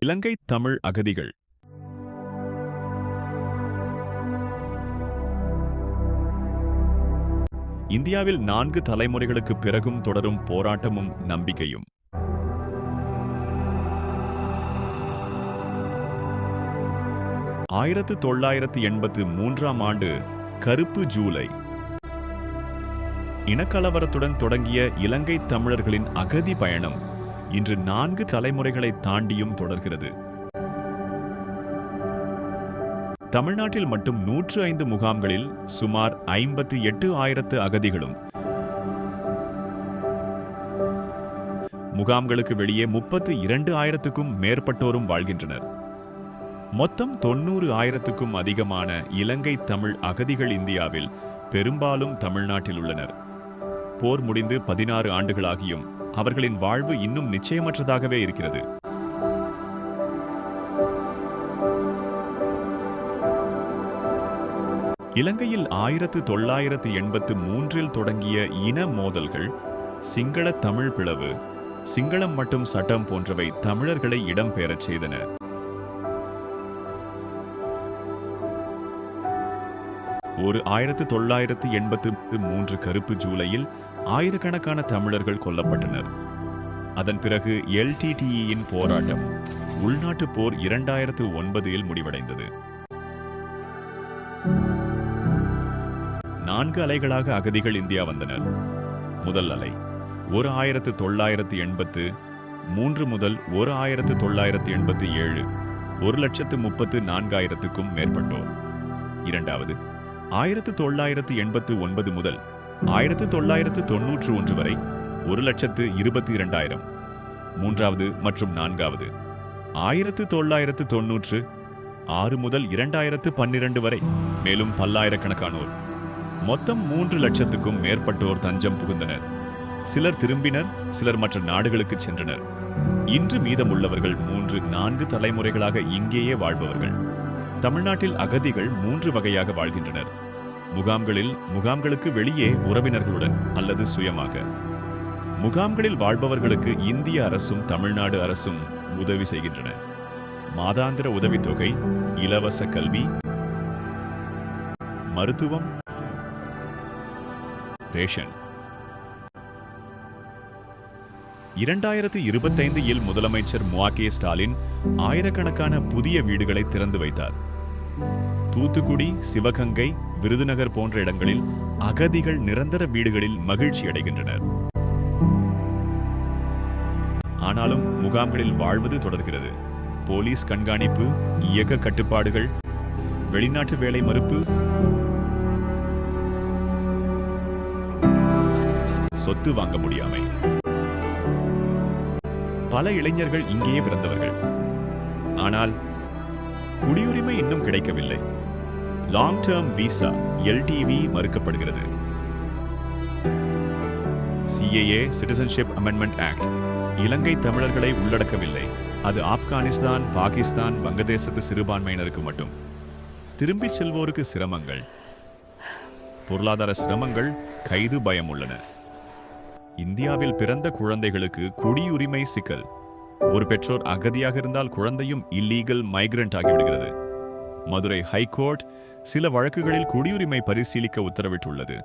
இலங்கை தமிழ் அகதிகள். இந்தியாவில் நான்கு தலைமுறைகளுக்கு பிறகும் தொடரும் போராட்டமும் நம்பிக்கையும். ஆயிரத்து தொள்ளாயிரத்து எண்பத்து மூன்றாம் ஆண்டு கருப்பு ஜூலை. இனக்கலவரத்துடன் தொடங்கிய இலங்கை தமிழர்களின் அகதி பயணம் இன்று நான்கு தலைமுறைகளை தாண்டியும் தொடர்கிறது. தமிழ்நாட்டில் மட்டும் நூற்று ஐந்து முகாம்களில் சுமார் ஐம்பத்தி எட்டு ஆயிரத்து அகதிகளும். முகாம்களுக்கு வெளியே முப்பத்து இரண்டு ஆயிரத்துக்கும் மேற்பட்டோரும் வாழ்கின்றனர். மொத்தம் தொண்ணூறு ஆயிரத்துக்கும் அதிகமான இலங்கை தமிழ் அகதிகள் இந்தியாவில் பெரும்பாலும் தமிழ்நாட்டில் உள்ளனர். போர் முடிந்து பதினாறு ஆண்டுகளாகியும் அவர்களின் வாழ்வு இன்னும் நிச்சயமற்றதாகவே இருக்கிறது. இலங்கையில் ஆயிரத்து தொள்ளாயிரத்து எண்பத்து மூன்றில் தொடங்கிய இன மோதல்கள் சிங்கள தமிழ் பிளவு சிங்களம் மற்றும் சட்டம் போன்றவை தமிழர்களை இடம்பெறச் செய்தன. ஒரு ஆயிரத்து தொள்ளாயிரத்து எண்பத்து மூன்று கருப்பு ஜூலையில் ஆயிரக்கணக்கான தமிழர்கள் கொல்லப்பட்டனர். அதன் பிறகு எல்டிடிஇயின் போராட்டம் உள்நாட்டு போர் இரண்டாயிரத்து ஒன்பதில் முடிவடைந்தது. நான்கு அலைகளாக அகதிகள் இந்தியா வந்தனர். முதல் அலை ஒரு ஆயிரத்து தொள்ளாயிரத்து எண்பத்து மூன்று முதல் ஒரு ஆயிரத்து தொள்ளாயிரத்து எண்பத்து ஏழு ஒரு லட்சத்து முப்பத்து நான்காயிரத்துக்கும் மேற்பட்டோர் இரண்டாவது ஆயிரத்து தொள்ளாயிரத்து எண்பத்து ஒன்பது முதல் ஆயிரத்து தொள்ளாயிரத்து தொன்னூற்று ஒன்று வரை ஒரு லட்சத்து இருபத்தி இரண்டாயிரம். மூன்றாவது மற்றும் நான்காவது. ஆயிரத்து தொள்ளாயிரத்து தொன்னூற்று ஆறு முதல் இரண்டாயிரத்து பன்னிரண்டு வரை மேலும் பல்லாயிரக்கணக்கானோர். மொத்தம் மூன்று லட்சத்துக்கும் மேற்பட்டோர் தஞ்சம் புகுந்தனர். சிலர் திரும்பினர் சிலர் மற்ற நாடுகளுக்கு சென்றனர். இன்று மீதமுள்ளவர்கள் மூன்று நான்கு தலைமுறைகளாக இங்கேயே வாழ்பவர்கள். தமிழ்நாட்டில் அகதிகள் மூன்று வகையாக வாழ்கின்றனர். முகாம்களில் முகாம்களுக்கு வெளியே உறவினர்களுடன் அல்லது சுயமாக. முகாம்களில் வாழ்பவர்களுக்கு இந்திய அரசும் தமிழ்நாடு அரசும் உதவி செய்கின்றன. மாதாந்திர உதவித்தொகை இலவச கல்வி மருத்துவம் ரேஷன். இரண்டாயிரத்து இருபத்தைந்து இல் முதலமைச்சர் முவாகே ஸ்டாலின் ஆயிரக்கணக்கான புதிய வீடுகளை திறந்து வைத்தார். தூத்துக்குடி சிவகங்கை விருதுநகர் போன்ற இடங்களில் அகதிகள் நிரந்தர வீடுகளில் மகிழ்ச்சி அடைகின்றனர். ஆனாலும் முகாம்களில் வாழ்வது தொடர்கிறது. போலீஸ் கண்காணிப்பு இயக்க கட்டுப்பாடுகள் வெளிநாட்டு வேலை மறுப்பு சொத்து வாங்க முடியாமை. பல இளைஞர்கள் இங்கேயே பிறந்தவர்கள். ஆனால் குடியுரிமை இன்னும் கிடைக்கவில்லை. Long term visa LTV மறுக்கப்படுகிறது. CAA citizenship amendment act Ilankai தமிழர்களை உள்ளடக்கவில்லை. அது ஆப்கானிஸ்தான் பாகிஸ்தான் வங்கதேசத்து சிறுபான்மையினருக்கு மட்டும். திரும்பிச் செல்வோருக்கு சிரமங்கள். பொருளாதார சிரமங்கள் கைது பயம் உள்ளன. இந்தியாவில் பிறந்த குழந்தைகளுக்கு குடியுரிமை சிக்கல். ஒரு பெற்றோர் அகதியாக இருந்தால் குழந்தையும் இல்லீகல் மைக்ரண்ட் ஆகிவிடுகிறது மதுரை ஹைகோர்ட் சில வழக்குகளில் குடியுரிமை பரிசீலிக்க உத்தரவிட்டுள்ளது.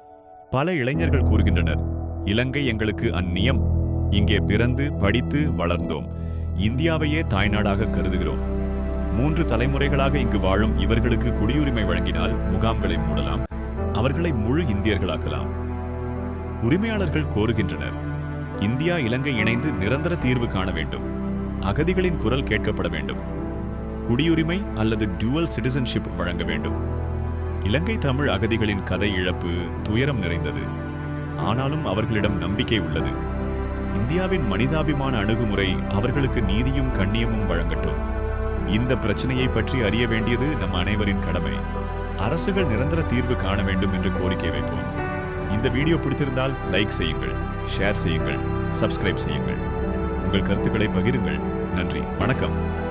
பல இளைஞர்கள் கூறுகின்றனர் இலங்கை எங்களுக்கு அந்நியம். இங்கே பிறந்து படித்து வளர்ந்தோம். இந்தியாவையே தாய்நாடாக கருதுகிறோம். மூன்று தலைமுறைகளாக இங்கு வாழும் இவர்களுக்கு குடியுரிமை வழங்கினால் முகாம்களை மூடலாம். அவர்களை முழு இந்தியர்களாக்கலாம். உரிமையாளர்கள் கோருகின்றனர் இந்தியா இலங்கை இணைந்து நிரந்தர தீர்வு காண வேண்டும். அகதிகளின் குரல் கேட்கப்பட வேண்டும். குடியுரிமை அல்லது டியூவல் சிட்டிசன்ஷிப் வழங்க வேண்டும். இலங்கை தமிழ் அகதிகளின் கதை இழப்பு துயரம் நிறைந்தது. ஆனாலும் அவர்களிடம் நம்பிக்கை உள்ளது. இந்தியாவின் மனிதாபிமான அணுகுமுறை அவர்களுக்கு நீதியும் கண்ணியமும் வழங்கட்டும். இந்த பிரச்சனையை பற்றி அறிய வேண்டியது நம் அனைவரின் கடமை. அரசுகள் நிரந்தர தீர்வு காண வேண்டும் என்று கோரிக்கை வைப்போம். இந்த வீடியோ பிடித்திருந்தால் லைக் செய்யுங்கள் ஷேர் செய்யுங்கள் சப்ஸ்கிரைப் செய்யுங்கள். உங்கள் கருத்துக்களை பகிருங்கள். நன்றி. வணக்கம்.